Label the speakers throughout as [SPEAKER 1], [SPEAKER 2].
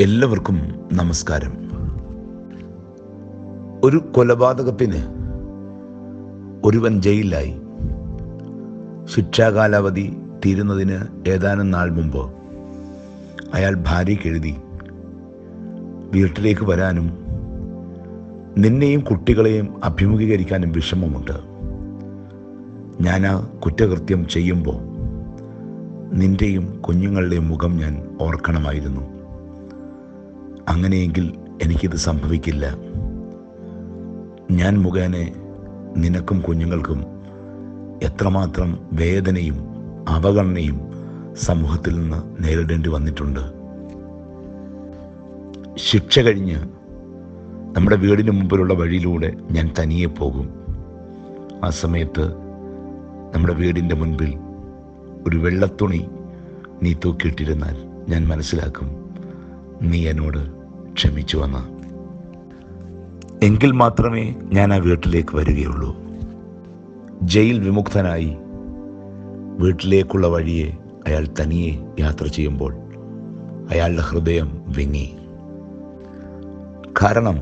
[SPEAKER 1] എല്ലാവർക്കും നമസ്കാരം. ഒരു കൊലപാതകത്തിന് ഒരുവൻ ജയിലിലായി. ശിക്ഷാകാലാവധി തീരുന്നതിന് ഏതാനും നാൾ മുമ്പ് അയാൾ ഭാര്യയ്ക്ക് എഴുതി വീട്ടിലേക്ക് വരാനും നിന്നെയും കുട്ടികളെയും അഭിമുഖീകരിക്കാനും വിഷമമുണ്ട്. ഞാൻ ആ കുറ്റകൃത്യം ചെയ്യുമ്പോൾ നിന്റെയും കുഞ്ഞുങ്ങളുടെയും മുഖം ഞാൻ ഓർക്കണമായിരുന്നു. അങ്ങനെയെങ്കിൽ എനിക്കിത് സംഭവിക്കില്ല. ഞാൻ മുഖേന നിനക്കും കുഞ്ഞുങ്ങൾക്കും എത്രമാത്രം വേദനയും അവഗണനയും സമൂഹത്തിൽ നിന്ന് നേരിടേണ്ടി വന്നിട്ടുണ്ട്. ശിക്ഷ കഴിഞ്ഞ് നമ്മുടെ വീടിന് മുമ്പിലുള്ള വഴിയിലൂടെ ഞാൻ തനിയെ പോകും. ആ സമയത്ത് നമ്മുടെ വീടിന്റെ മുൻപിൽ ഒരു വെള്ളത്തുണി നീ തൂക്കിയിട്ടിരുന്നാൽ ഞാൻ മനസ്സിലാക്കും നീ എന്നോട് ക്ഷമിച്ചു വന്ന് എങ്കിൽ മാത്രമേ ഞാൻ ആ വീട്ടിലേക്ക് വരികയുള്ളൂ. ജയിൽ വിമുക്തനായി വീട്ടിലേക്കുള്ള വഴിയെ അയാൾ തനിയെ യാത്ര ചെയ്യുമ്പോൾ അയാളുടെ ഹൃദയം വിങ്ങി. കാരണം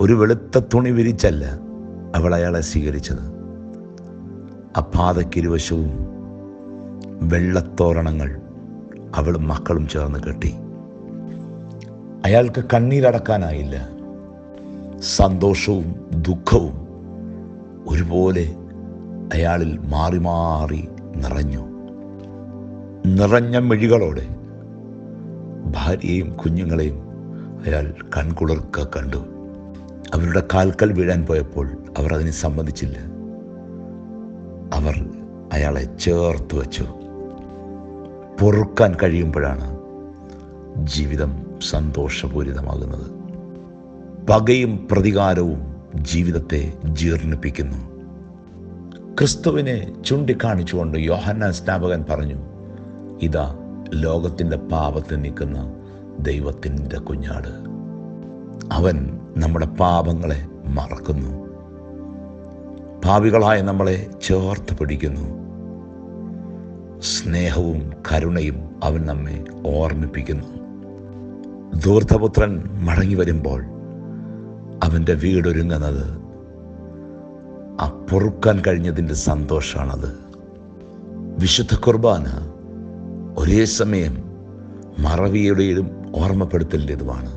[SPEAKER 1] ഒരു വെളുത്ത തുണി വിരിച്ചല്ല അവൾ അയാളെ സ്വീകരിച്ചത്. ആ പാതയ്ക്കിരുവശവും വെള്ളത്തോരണങ്ങൾ അവളും മക്കളും ചേർന്ന് കെട്ടി. അയാൾക്ക് കണ്ണീരടക്കാനായില്ല. സന്തോഷവും ദുഃഖവും ഒരുപോലെ അയാളിൽ മാറി മാറി നിറഞ്ഞു. നിറഞ്ഞ മെഴികളോടെ ഭാര്യയും കുഞ്ഞുങ്ങളെയും അയാൾ കൺകുളിർക്ക കണ്ടു. അവരുടെ കാൽക്കൽ വീഴാൻ പോയപ്പോൾ അവർ അതിനെ സമ്മതിച്ചില്ല. അവർ അയാളെ ചേർത്ത് വച്ചു. പൊറുക്കാൻ കഴിയുമ്പോഴാണ് ജീവിതം സന്തോഷപൂരിതമാകുന്നത്. പകയും പ്രതികാരവും ജീവിതത്തെ ജീർണിപ്പിക്കുന്നു. ക്രിസ്തുവിനെ ചൂണ്ടിക്കാണിച്ചുകൊണ്ട് യോഹന്നാൻ സ്നാപകൻ പറഞ്ഞു ഇതാ ലോകത്തിന്റെ പാപത്തെ നിൽക്കുന്ന ദൈവത്തിന്റെ കുഞ്ഞാട്. അവൻ നമ്മുടെ പാപങ്ങളെ മറക്കുന്നു. പാപികളായ നമ്മളെ ചേർത്ത് പിടിക്കുന്നു. സ്നേഹവും കരുണയും അവൻ നമ്മെ ഓർമ്മിപ്പിക്കുന്നു. ധൂർത്തപുത്രൻ മടങ്ങി വരുമ്പോൾ അവന്റെ വീടൊരുങ്ങുന്നത് ആ പൊറുക്കാൻ കഴിഞ്ഞതിന്റെ സന്തോഷമാണത് വിശുദ്ധ കുർബാന ഒരേ സമയം മറവിയുടെയും ഓർമ്മപ്പെടുത്തലിന്റെതുമാണ്.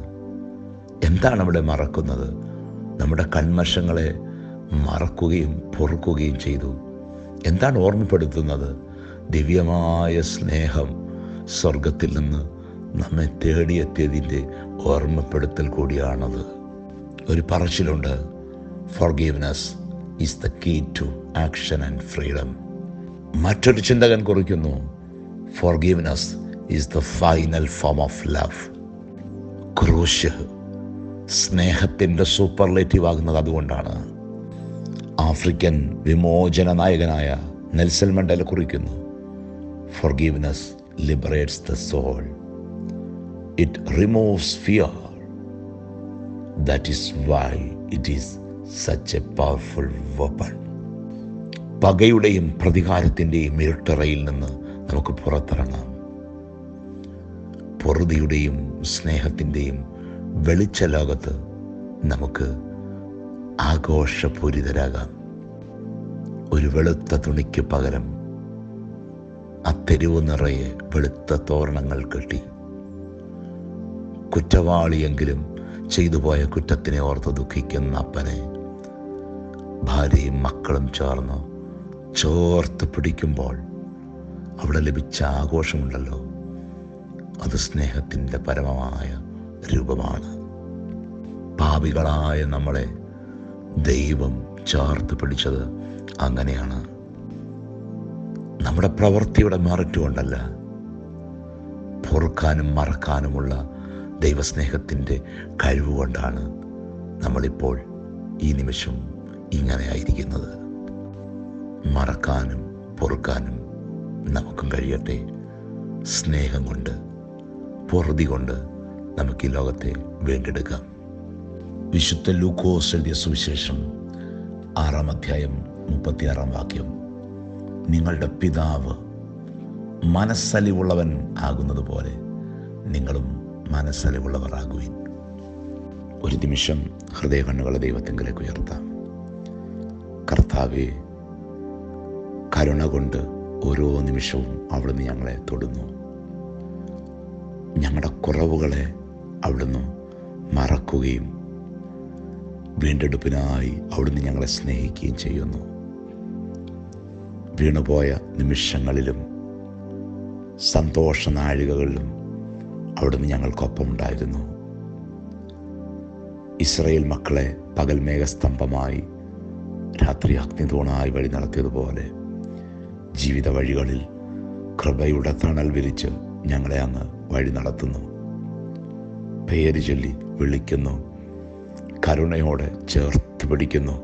[SPEAKER 1] എന്താണ് അവിടെ മറക്കുന്നത്? നമ്മുടെ കൺമശങ്ങളെ മറക്കുകയും പൊറുക്കുകയും ചെയ്തു. എന്താണ് ഓർമ്മപ്പെടുത്തുന്നത്? ദിവ്യമായ സ്നേഹം സ്വർഗത്തിൽ നിന്ന് നമ്മെ തേടിയെത്തിയതിന്റെ ഓർമ്മപ്പെടുത്തൽ കൂടിയാണത്. ഒരു പറച്ചിലുണ്ട് forgiveness is the key to action and freedom മറ്റൊരു ചിന്തകൻ കുറിക്കുന്നു forgiveness is the final form of love ക്രൂശ് സ്നേഹത്തിന്റെ സൂപ്പർലേറ്റീവ് ആകുന്നത് അതുകൊണ്ടാണ്. ആഫ്രിക്കൻ വിമോചന നായകനായ നെൽസൽ മണ്ടല കുറിക്കുന്നു forgiveness liberates the soul it removes fear. That is why it is such a powerful weapon. പകയുടെയും പ്രതികാരത്തിന്റെയും ഇരുട്ടറയിൽ നിന്ന് നമുക്ക് പുറത്തിറങ്ങാം പൊറുതിയുടെയും സ്നേഹത്തിന്റെയും വെളിച്ച ലോകത്ത് നമുക്ക് ആഘോഷപൂരിതരാകാം ഒരു വെളുത്ത തുണിക്ക് പകരം ആ തെരുവ് നിറയെ വെളുത്ത തോരണങ്ങൾ കെട്ടി കുറ്റവാളിയെങ്കിലും ചെയ്തു പോയ കുറ്റത്തിനെ ഓർത്ത് ദുഃഖിക്കുന്ന അപ്പനെ ഭാര്യയും മക്കളും ചേർന്ന് ചോർത്ത് പിടിക്കുമ്പോൾ അവിടെ ലഭിച്ച ആഘോഷമുണ്ടല്ലോ. അത് സ്നേഹത്തിന്റെ പരമമായ രൂപമാണ്. പാപികളായ നമ്മളെ ദൈവം ചേർത്ത് പിടിച്ചത് അങ്ങനെയാണ്. നമ്മുടെ പ്രവൃത്തിയുടെ മറിറ്റുകൊണ്ടല്ല പൊറുക്കാനും മറക്കാനുമുള്ള ദൈവസ്നേഹത്തിന്റെ കഴിവ് കൊണ്ടാണ് നമ്മളിപ്പോൾ ഈ നിമിഷം ഇങ്ങനെ ആയിരിക്കുന്നത് മറക്കാനും പൊറുക്കാനും നമുക്കും കഴിയട്ടെ. സ്നേഹം കൊണ്ട് പൊറുതി കൊണ്ട് നമുക്ക് ഈ ലോകത്തെ വേണ്ടെടുക്കാം. വിശുദ്ധ ലൂക്കോസ് എഴുതിയ സുവിശേഷം ആറാം അധ്യായം മുപ്പത്തിയാറാം വാക്യം. നിങ്ങളുടെ പിതാവ് മനസ്സലിവുള്ളവൻ ആകുന്നത് പോലെ നിങ്ങളും മനസ്സലിവുള്ളവരാകുവിൻ. ഒരു നിമിഷം ഹൃദയ കണ്ണുകളെ ദൈവത്തെങ്കിലേക്ക് ഉയർത്താം. കർത്താവെ കരുണ കൊണ്ട് ഓരോ നിമിഷവും അവിടുന്ന് ഞങ്ങളെ തൊടുന്നു. ഞങ്ങളുടെ കുറവുകളെ അവിടുന്ന് മറക്കുകയും വീണ്ടെടുപ്പിനായി അവിടുന്ന് ഞങ്ങളെ സ്നേഹിക്കുകയും ചെയ്യുന്നു. വീണുപോയ നിമിഷങ്ങളിലും സന്തോഷ നാഴികകളിലും അവിടുന്ന് ഞങ്ങൾക്കൊപ്പം ഉണ്ടായിരുന്നു. ഇസ്രയേൽ മക്കളെ പകൽ മേഘസ്തംഭമായി രാത്രി അഗ്നിതൂണായി വഴി നടത്തിയതുപോലെ ജീവിത വഴികളിൽ കൃപയുടെ തണൽ വിരിച്ച് ഞങ്ങളെ അങ്ങ് വഴി നടത്തുന്നു. പേര് ചൊല്ലി വിളിക്കുന്നു. കരുണയോടെ ചേർത്ത് പിടിക്കുന്നു.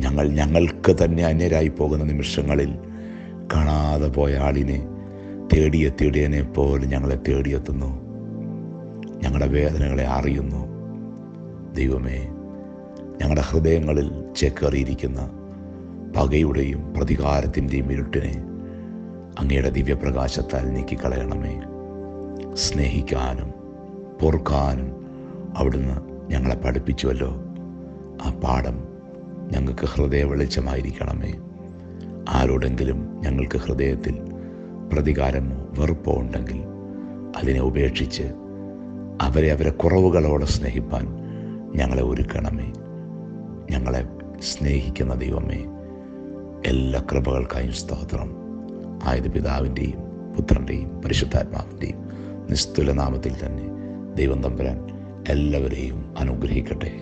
[SPEAKER 1] ഞങ്ങൾ ഞങ്ങൾക്ക് തന്നെ അന്യരായി പോകുന്ന നിമിഷങ്ങളിൽ കാണാതെ പോയ ആളിനെ തേടിയെത്തിയിടേനെ പോലെ ഞങ്ങളെ തേടിയെത്തുന്നു. ഞങ്ങളുടെ വേദനകളെ അറിയുന്നു. ദൈവമേ ഞങ്ങളുടെ ഹൃദയങ്ങളിൽ ചേക്കേറിയിരിക്കുന്ന പകയുടെയും പ്രതികാരത്തിന്റെയും ഇരുട്ടിനെ അങ്ങയുടെ ദിവ്യപ്രകാശത്താൽ നീക്കിക്കളയണമേ. സ്നേഹിക്കാനും പൊറുക്കാനും അവിടുന്ന് ഞങ്ങളെ പഠിപ്പിച്ചുവല്ലോ. ആ പാഠം ഞങ്ങൾക്ക് ഹൃദയ വെളിച്ചമായിരിക്കണമേ ആരോടെങ്കിലും ഞങ്ങൾക്ക് ഹൃദയത്തിൽ പ്രതികാരമോ വെറുപ്പോ ഉണ്ടെങ്കിൽ അതിനെ ഉപേക്ഷിച്ച് അവരെ അവരെ കുറവുകളോടെ സ്നേഹിപ്പാൻ ഞങ്ങളെ ഒരുക്കണമേ. ഞങ്ങളെ സ്നേഹിക്കുന്ന ദൈവമേ എല്ലാ കൃപകൾക്കായും സ്തോത്രം. ആയത് പിതാവിന്റെയും പുത്രന്റെയും പരിശുദ്ധാത്മാവിന്റെയും നിസ്തുലനാമത്തിൽ തന്നെ ദൈവം തമ്പുരാൻ എല്ലാവരെയും അനുഗ്രഹിക്കട്ടെ.